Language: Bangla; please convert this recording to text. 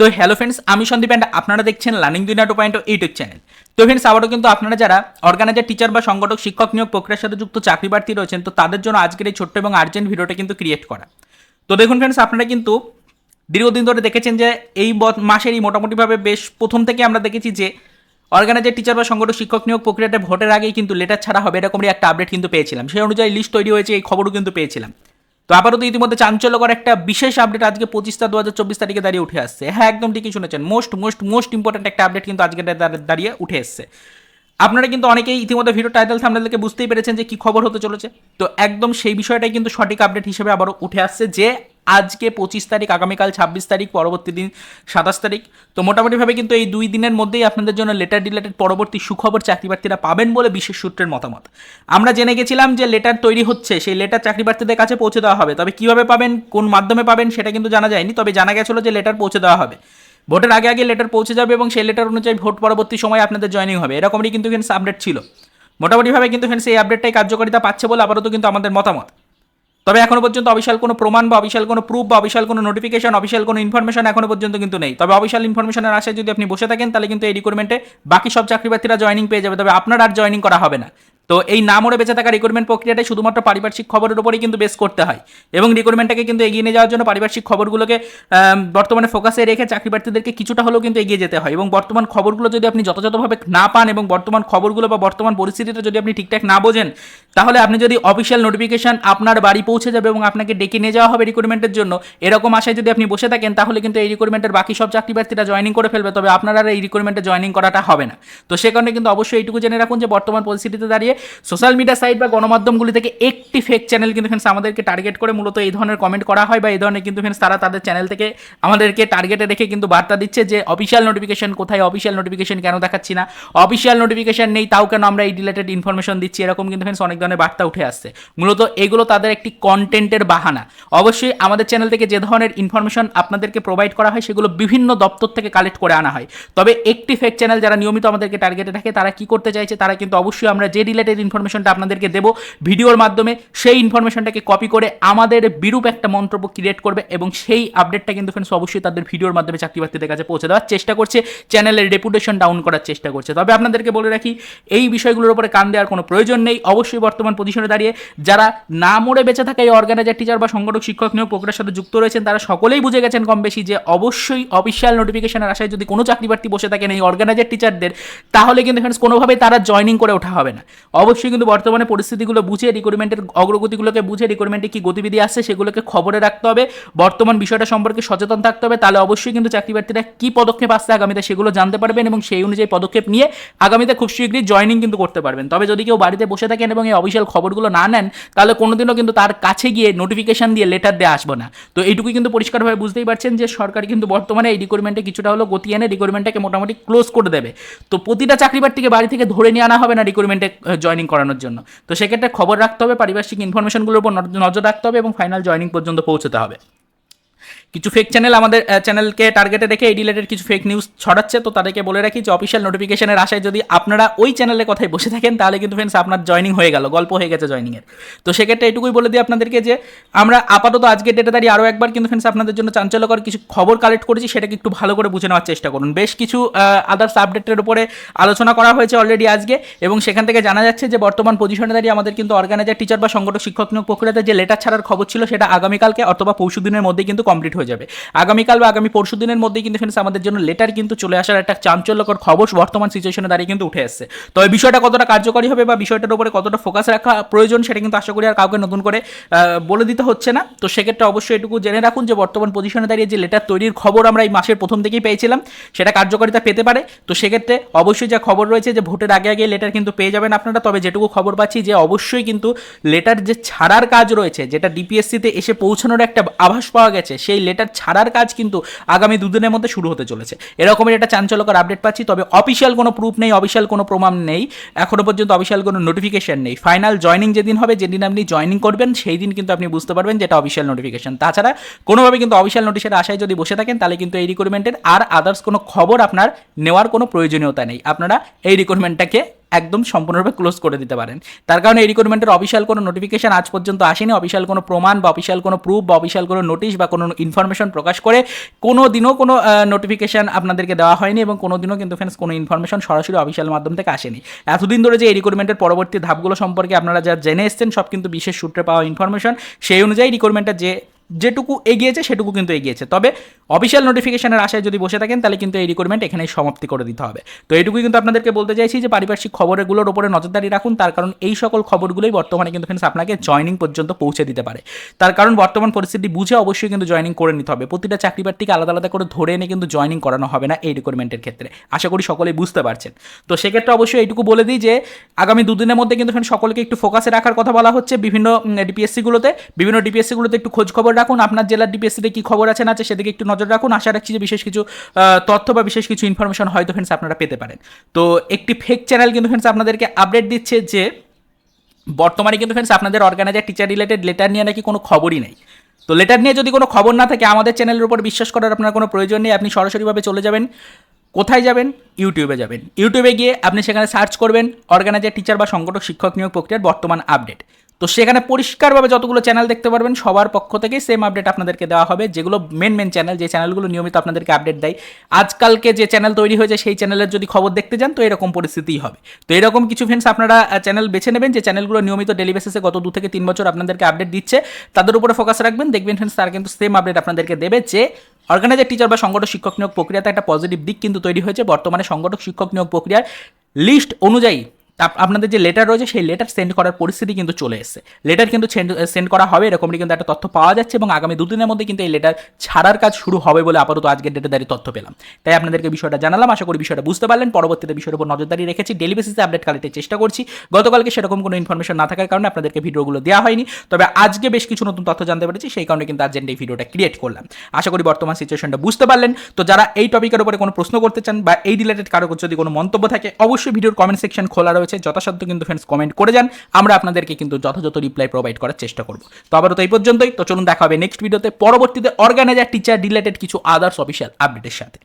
তো হ্যালো ফ্রেন্ডস আমি সন্দীপ অ্যান্ড আপনারা দেখছেন Learning Duniya two point YouTube channel তো ফ্রেন্ডস আবারও কিন্তু আপনারা যারা অর্গানাইজার টিচার বা সংগঠক, শিক্ষক নিয়োগ প্রক্রিয়ার সাথে যুক্ত চাকরি প্রার্থী রয়েছেন, তো তাদের জন্য আজকের এই ছোট্ট এবং আর্জেন্ট ভিডিওটা কিন্তু ক্রিয়েট করা। তো দেখুন ফ্রেন্ডস আপনারা কিন্তু দীর্ঘদিন ধরে দেখেছেন যে এই মাসেরই মোটামুটিভাবে বেশ প্রথম থেকে আমরা দেখেছি যে অর্গানাইজার টিচার বা সংগঠক, শিক্ষক নিয়োগ প্রক্রিয়াটা ভোটের আগেই কিন্তু লেটার ছাড়া হবে এরকমই একটা আপডেট কিন্তু পেয়েছিলাম। সেই অনুযায়ী লিস্ট তৈরি হয়েছে, এই খবরও কিন্তু পেয়েছিলাম। তো আপাতত ইতিমধ্যে চাঞ্চল্যকর একটা বিশেষ আপডেট আজকে পঁচিশটা দু হাজার চব্বিশ তারিখে দাঁড়িয়ে উঠে আসছে। হ্যাঁ একদম ঠিকই শুনেছেন। মোস্ট মোস্ট মোস্ট ইম্পর্টেন্ট একটা আপডেট কিন্তু আজকে দাঁড়িয়ে উঠে এসছে। আপনারা কিন্তু অনেকেই ইতিমধ্যে ভিডিও টাইটেল থামনেল থেকে বুঝতেই পেরেছেন যে কী খবর হতে চলেছে। তো একদম সেই বিষয়টাই কিন্তু সঠিক আপডেট হিসেবে আবারও উঠে আসছে যে আজকে পঁচিশ তারিখ, আগামীকাল ছাব্বিশ তারিখ, পরবর্তী দিন সাতাশ তারিখ। তো মোটামুটিভাবে কিন্তু এই দুই দিনের মধ্যেই আপনাদের জন্য লেটার রিলেটেড পরবর্তী সুখবর চাকরি প্রার্থীরা পাবেন বলে বিশেষ সূত্রের মতামত। আমরা জেনে গেছিলাম যে লেটার তৈরি হচ্ছে, সেই লেটার চাকরি প্রার্থীদের কাছে পৌঁছে দেওয়া হবে। তবে কীভাবে পাবেন, কোন মাধ্যমে পাবেন সেটা কিন্তু জানা যায়নি, তবে জানা গেছিল যে লেটার পৌঁছে দেওয়া হবে। ভোটের আগে আগে লেটার পৌঁছে যাবে এবং সেই লেটার অনুযায়ী ভোট পরবর্তী সময় আপনাদের জয়েনিং হবে। এরকমই কিন্তু ফ্রেন্ডস আপডেট ছিল। মোটামুটিভাবে কিন্তু ফ্রেন্ডস এই আপডেটটাই কার্যকারিতা পাচ্ছে বলে আপাতত কিন্তু আমাদের মতামত। তবে এখনও পর্যন্ত অফিসিয়াল কোনো প্রমাণ বা অফিসিয়াল কোনো প্রুফ বা অফিসিয়াল কোনো নোটিফিকেশন অফিসিয়াল কোনো ইনফরমেশন এখনও পর্যন্ত কিন্তু নেই। তবে অফিসিয়াল ইনফরমেশনের আশায় যদি আপনি বসে থাকেন, তাহলে কিন্তু এই রিক্রুটমেন্টে বাকি সব চাকরি প্রার্থীরা জয়েনিং পেয়ে যাবে। তবে আপনার আর জয়নিং করা হবে না। তো এই না মরে বেঁচে থাকা রিক্রুটমেন্ট প্রক্রিয়াটাই শুধুমাত্র পারিপার্শ্বিক খবরের উপরেই কিন্তু বেস করতে হয়। এবং রিক্রুটমেন্টটাকে কিন্তু এগিয়ে নিয়ে যাওয়ার জন্য পারিপার্শ্বিক খবরগুলোকে বর্তমানে ফোকাসে রেখে চাকরি প্রার্থীদেরকে কিছুটা হলেও কিন্তু এগিয়ে যেতে হয়। এবং বর্তমান খবরগুলো যদি আপনি যথাযথভাবে না পান এবং বর্তমান খবরগুলো বা বর্তমান পরিস্থিতিটা যদি আপনি ঠিকঠাক না বোঝেন, তাহলে আপনি যদি অফিসিয়াল নোটিফিকেশন আপনার বাড়ি পৌঁছে যাবে এবং আপনাকে ডেকে নিয়ে যাওয়া হবে রিক্রুটমেন্টের জন্য, এরকম আশায় যদি আপনি বসে থাকেন, তাহলে কিন্তু এই রিক্রুটমেন্টের বাকি সব চাকরি প্রার্থীরা জয়েনিং করে ফেলবে, তবে আপনার আর এই রিক্রুটমেন্টে জয়েনিং করাটা হবে না। তো সে কারণে কিন্তু অবশ্যই এইটুকু জেনে রাখুন যে বর্তমান পরিস্থিতিতে দাঁড়িয়ে সোশ্যাল মিডিয়া সাইট বা গণমাধ্যমগুলি থেকে একটি ফেক চ্যানেল কিন্তু ফ্রেন্ডস আমাদেরকে টার্গেট করে, মূলত এই ধরনের কমেন্ট করা হয় বা এই ধরনের কিন্তু ফ্রেন্ডস তারা তাদের চ্যানেল থেকে আমাদেরকে টার্গেটে রেখে কিন্তু বার্তা দিচ্ছে যে অফিসিয়াল নোটিফিকেশন কোথায় অফিসিয়াল নোটিফিকেশন কেন দেখাচ্ছি না অফিসিয়াল নোটিফিকেশন নেই, তাও কেন আমরা এই রিলেটেড ইনফরমেশন দিচ্ছি, এরকম কিন্তু ফ্রেন্ডস অনেক ধরনের বার্তা উঠে আসছে। মূলত এগুলো তাদের একটি কন্টেন্টের বাহানা। অবশ্যই আমাদের চ্যানেল থেকে যে ধরনের ইনফরমেশন আপনাদেরকে প্রোভাইড করা হয়, সেগুলো বিভিন্ন দপ্তর থেকে কালেক্ট করে আনা হয়। তবে একটি ফেক চ্যানেল যারা নিয়মিত আমাদেরকে টার্গেটে রাখে তারা কি করতে চাইছে, তারা কিন্তু অবশ্যই আমরা যে রিলেটেড ইনফরমেশনটা আপনাদেরকে দেবো। ভিডিওর মাধ্যমে সেই ইনফরমেশনটাকে কপি করে আমাদের বিরূপ একটা মন্তব্য ক্রিয়েট করবে এবং সেই আপডেটটা কিন্তু ফ্রেন্ডস অবশ্যই তাদের ভিডিওর মাধ্যমে চাকরি প্রার্থীদের কাছে পৌঁছে দেওয়ার চেষ্টা করছে। চ্যানেলের রেপুটেশন ডাউন করার চেষ্টা করছে। তবে আপনাদেরকে বলে রাখি, এই বিষয়গুলোর উপরে কান দেওয়ার কোনো প্রয়োজন নেই। অবশ্যই বর্তমান পজিশনে দাঁড়িয়ে যারা না মরে বেঁচে থাকা এই অর্গানাইজার টিচার বা সংগঠক, শিক্ষক নিয়োগ প্রক্রিয়ার সাথে যুক্ত রয়েছেন, তারা সকলেই বুঝে গেছেন কম বেশি যে অবশ্যই অফিসিয়াল নোটিফিকেশনের আশায় যদি কোনো চাকরি প্রার্থী বসে থাকেন এই অর্গানাইজার টিচারদের তাহলে কিন্তু ফ্রেন্ডস কোনোভাবেই তারা জয়েনিং করে ওঠা হবে না। অবশ্যই কিন্তু বর্তমানে পরিস্থিতিগুলো বুঝে রিক্রুটমেন্টের অগ্রগতিগুলোকে বুঝে রিক্রুটমেন্টে কি গতিবিধি আসছে সেগুলোকে খবরে রাখতে হবে। বর্তমান বিষয়টা সম্পর্কে সচেতন থাকতে হবে। তাহলে অবশ্যই কিন্তু চাকরি প্রার্থীরা কি পদক্ষেপ আসছে আগামীতে সেগুলো জানতে পারবেন এবং সেই অনুযায়ী পদক্ষেপ নিয়ে আগামীতে খুব শীঘ্রই জয়েনিং কিন্তু করতে পারবেন। তবে যদি কেউ বাড়িতে বসে থাকেন এবং এই অফিসিয়াল খবরগুলো না নেন, তাহলে কোনোদিনও কিন্তু তার কাছে গিয়ে নোটিফিকেশন দিয়ে লেটার দিয়ে আসব না। তো এইটুকুই কিন্তু পরিষ্কারভাবে বুঝতেই পারছেন যে সরকার কিন্তু বর্তমানে এই রিক্রুটমেন্টে কিছুটা হলো গতি এনে রিক্রুটমেন্টটাকে মোটামুটি ক্লোজ করে দেবে। তো প্রতিটা চাকরি প্রার্থীকে বাড়ি থেকে ধরে নিয়ে আনা হবে না রিক্রুটমেন্টে জয়েনিং করানোর জন্য। তো সেক্ষেত্রে খবর রাখতে হবে, পারিপার্শ্বিক ইনফরমেশনগুলোর উপর নজর রাখতে হবে এবং ফাইনাল জয়নিং পর্যন্ত পৌঁছতে হবে। কিছু ফেক চ্যানেল আমাদের চ্যানেলকে টার্গেটে রেখে এই রিলেটেড কিছু ফেক নিউজ ছড়াচ্ছে, তো তাদেরকে বলে রাখি যে অফিসিয়াল নোটিফিকেশনের আশায় যদি আপনারা ওই চ্যানেলের কথায় বসে থাকেন, তাহলে কিন্তু ফ্রেন্ডস আপনার জয়েনিং হয়ে গেল, গল্প হয়ে গেছে জয়েনিংয়ের তো সেক্ষেত্রে এটুকুই বলে দিই আপনাদেরকে যে, আমরা আপাতত আজকে ডেটে দাঁড়িয়ে আরও একবার কিন্তু ফ্রেন্ডস আপনাদের জন্য চাঞ্চল্যকর কিছু খবর কালেক্ট করেছি, সেটাকে একটু ভালো করে বুঝে নেওয়ার চেষ্টা করুন। বেশ কিছু আদার্স আপডেটের উপরে আলোচনা করা হয়েছে অলরেডি আজকে, এবং সেখান থেকে জানা যাচ্ছে যে বর্তমান পজিশনে দাঁড়িয়ে আমাদের কিন্তু অর্গানাইজার টিচার বা সংগঠক, শিক্ষক নিয়োগ প্রক্রিয়াতে যে লেটার ছাড়ার খবর ছিল, সেটা আগামীকালকে অথবা পরশু দিনের মধ্যেই কিন্তু কমপ্লিট হয়ে যাবে। আগামীকাল বা আগামী পরশু দিনের মধ্যেই কিন্তু ফ্রেন্ডস আমাদের জন্য লেটার কিন্তু চলে আসার একটা চাঞ্চল্যকর খবর বর্তমান সিচুয়েশনে দাঁড়িয়ে কিন্তু উঠে আসছে। তবে বিষয়টা কতটা কার্যকরী হবে বা বিষয়টার উপরে কতটা ফোকাস রাখা প্রয়োজন সেটা কিন্তু আশা করি আর কাউকে নতুন করে বলে দিতে হচ্ছে না। তো সেক্ষেত্রে অবশ্যই এটুকু জেনে রাখুন যে বর্তমান পজিশনে দাঁড়িয়ে যে লেটার তৈরির খবর আমরা এই মাসের প্রথম থেকেই পেয়েছিলাম, সেটা কার্যকারিতা পেতে পারে। তো সেক্ষেত্রে অবশ্যই যা খবর রয়েছে যে ভোটের আগে আগে লেটার কিন্তু পেয়ে যাবেন আপনারা। তবে যেটুকু খবর পাচ্ছি যে অবশ্যই কিন্তু লেটার যে ছাড়ার কাজ রয়েছে, যেটা ডিপিএসসিতে এসে পৌঁছানোর একটা আভাস পাওয়া গেছে সেই লেটার ছাড়ার কাজ কিন্তু আগামী দুদিনের মধ্যে শুরু হতে চলেছে। এরকমের একটা চাঞ্চল্যকর আপডেট পাচ্ছি, তবে অফিসিয়াল কোনো প্রুফ নেই অফিসিয়াল কোনো প্রমাণ নেই। এখনও পর্যন্ত অফিসিয়াল কোনো নোটিফিকেশন নেই। ফাইনাল জয়নিং যেদিন হবে, যেদিন আপনি জয়নিং করবেন, সেই দিন কিন্তু আপনি বুঝতে পারবেন যেটা অফিসিয়াল নোটিফিকেশন তাছাড়া কোনোভাবে কিন্তু অফিসিয়াল নোটিশের আশায় যদি বসে থাকেন, তাহলে কিন্তু এই রিক্রুটমেন্টের আর আদার্স কোনো খবর আপনার নেওয়ার কোনো প্রয়োজনীয়তা নেই। আপনারা এই রিক্রুটমেন্টটাকে একদম সম্পূর্ণরূপে ক্লোজ করে দিতে পারেন। তার কারণে এই রিক্রুটমেন্টের অফিসিয়াল কোনো নোটিফিকেশন আজ পর্যন্ত আসেনি। অফিসিয়াল কোনো প্রমাণ বা অফিসিয়াল কোনো প্রুফ বা অফিসিয়াল কোনো নোটিশ বা কোনো ইনফরমেশন প্রকাশ করে কোনো দিনও কোনো নোটিফিকেশন আপনাদেরকে দেওয়া হয়নি এবং কোনো দিনও কিন্তু ফ্রেন্ডস কোনো ইনফরমেশন সরাসরি অফিসিয়াল মাধ্যম থেকে আসেনি। এতদিন ধরে যে এই রিক্রুটমেন্টের পরবর্তী ধাপগুলো সম্পর্কে আপনারা যা জেনে এসছেন, সব কিন্তু বিশেষ সূত্রে পাওয়া ইনফরমেশন সেই অনুযায়ী রিক্রুটমেন্টের যে যেটুকু এগিয়েছে, সেটুকু কিন্তু এগিয়েছে। তবে অফিসিয়াল নোটিফিকেশনের আশায় যদি বসে থাকেন, তাহলে কিন্তু এই রিক্রুটমেন্ট এখানেই সমাপ্তি করে দিতে হবে। তো এইটুকুই কিন্তু আপনাদেরকে বলতে চাইছি যে, পারিপার্শ্বিক খবরগুলোর উপরে নজরদারি রাখুন। তার কারণ এই সকল খবরগুলোই বর্তমানে কিন্তু ফ্রেন্ডস আপনাকে জয়নিং পর্যন্ত পৌঁছে দিতে পারে। তার কারণ বর্তমান পরিস্থিতি বুঝে অবশ্যই কিন্তু জয়নিং করে নিতে হবে। প্রতিটা চাকরি প্রার্থীকে আলাদা আলাদা করে ধরে এনে কিন্তু জয়নিং করানো হবে না এই রিক্রুটমেন্টের ক্ষেত্রে। আশা করি সকলেই বুঝতে পারছেন। তো সেক্ষেত্রে অবশ্যই এইটুকু বলে দিই যে, আগামী দুদিনের মধ্যে কিন্তু friends সকলকে একটু ফোকাসে রাখার কথা বলা হচ্ছে। বিভিন্ন ডিপিএসসিগুলোতে বিভিন্ন ডিপিএসসিগুলোতে একটু খোঁজ খবর রাখুন, আপনার জেলার ডিপিএসসিতে কী খবর আছে, না আছে, সেদিকে একটু নজর রাখুন। আশা রাখছি যে বিশেষ কিছু তথ্য বা বিশেষ কিছু ইনফরমেশন হয়তো ফ্রেন্ডস আপনারা পেতে পারেন। তো একটি ফেক চ্যানেল কিন্তু ফ্রেন্ডস আপনাদেরকে আপডেট দিচ্ছে যে, বর্তমানে কিন্তু ফ্রেন্ডস আপনাদের অর্গানাইজার টিচার রিলেটেড লেটার নিয়ে নাকি কোনো খবরই নেই। তো লেটার নিয়ে যদি কোনো খবর না থাকে, আমাদের চ্যানেলের উপর বিশ্বাস করার আপনার কোনো প্রয়োজন নেই। আপনি সরাসরিভাবে চলে যাবেন, কোথায় যাবেন? ইউটিউবে যাবেন। ইউটিউবে গিয়ে আপনি সেখানে সার্চ করবেন অর্গানাইজার টিচার বা সংগঠক, শিক্ষক নিয়োগ প্রক্রিয়ার বর্তমান আপডেট তো সেখানে পরিষ্কারভাবে যতগুলো চ্যানেল দেখতে পারবেন, সবার পক্ষ থেকে সেম আপডেট আপনাদেরকে দেওয়া হবে। যেগুলো মেন মেন চ্যানেল যে চ্যানেলগুলো নিয়মিত আপনাদেরকে আপডেট দেয়। আজকালকে যে চ্যানেল তৈরি হয়েছে, সেই চ্যানেলের যদি খবর দেখতে যান, তো এরকম পরিস্থিতিই হবে। তো এরকম কিছু ফ্রেন্ডস আপনারা চ্যানেল বেছে নেবেন, যে চ্যানেলগুলো নিয়মিত ডেলি বেসিসে গত দু থেকে তিন বছর আপনাদেরকে আপডেট দিচ্ছে। তাদের উপরে ফোকাস রাখবেন। দেখবেন ফ্রেন্ডস তারা কিন্তু সেম আপডেট আপনাদেরকে দেবে যে অর্গানাইজার টিচার বা সংগঠক শিক্ষক নিয়োগ প্রক্রিয়াতে একটা পজিটিভ দিক কিন্তু তৈরি হয়েছে। বর্তমানে সংগঠক শিক্ষক নিয়োগ প্রক্রিয়ার লিস্ট অনুযায়ী আপনাদের যে লেটার রয়েছে, সেই লেটার সেন্ড করার পরিস্থিতি কিন্তু চলে এসেছে। লেটার কিন্তু সেন্ড করা হবে, এরকমই কিন্তু একটা তথ্য পাওয়া যাচ্ছে এবং আগামী দুদিনের মধ্যে কিন্তু এই লেটার ছাড়ার কাজ শুরু হবে বলে আপাতত আজকের ডেটে দাঁড়িয়ে তথ্য পেলাম। তাই আপনাদেরকে বিষয়টা জানালাম, আশা করি বিষয়টা বুঝতে পারলেন। পরবর্তীতে বিষয়ের উপর নজরদারি রেখেছি ডেলি বেসিসে আপডেট কালেক্টের চেষ্টা করছি। গতকালকে সেরকম কোনো ইনফরমেশন না থাকার কারণে আপনাদেরকে ভিডিওগুলো দেওয়া হয়নি। তবে আজকে বেশ কিছু নতুন তথ্য জানতে পেরেছি, সেই কারণে কিন্তু আর্জেন্ট এই ভিডিওটা ক্রিয়েট করলাম। আশা করি বর্তমান সিচুয়েশনটা বুঝতে পারলেন। তো যারা এই টপিকের উপরে কোনো প্রশ্ন করতে চান বা এই রিলেটেড কারও যদি কোনো মন্তব্য থাকে, অবশ্যই ভিডিওর কমেন্ট সেকশন খোলা রয়েছে, যথাসাধ্য কিন্তু ফ্রেন্ডস কমেন্ট করে যান। আমরা আপনাদেরকে কিন্তু যথাযথ রিপ্লাই প্রোভাইড করার চেষ্টা করব। তো আবারও তো এই পর্যন্তই। তো চলুন দেখা হবে নেক্সট ভিডিওতে পরবর্তীতে অর্গানাইজার টিচার রিলেটেড কিছু আদার্স অফিসিয়াল আপডেটের সাথে।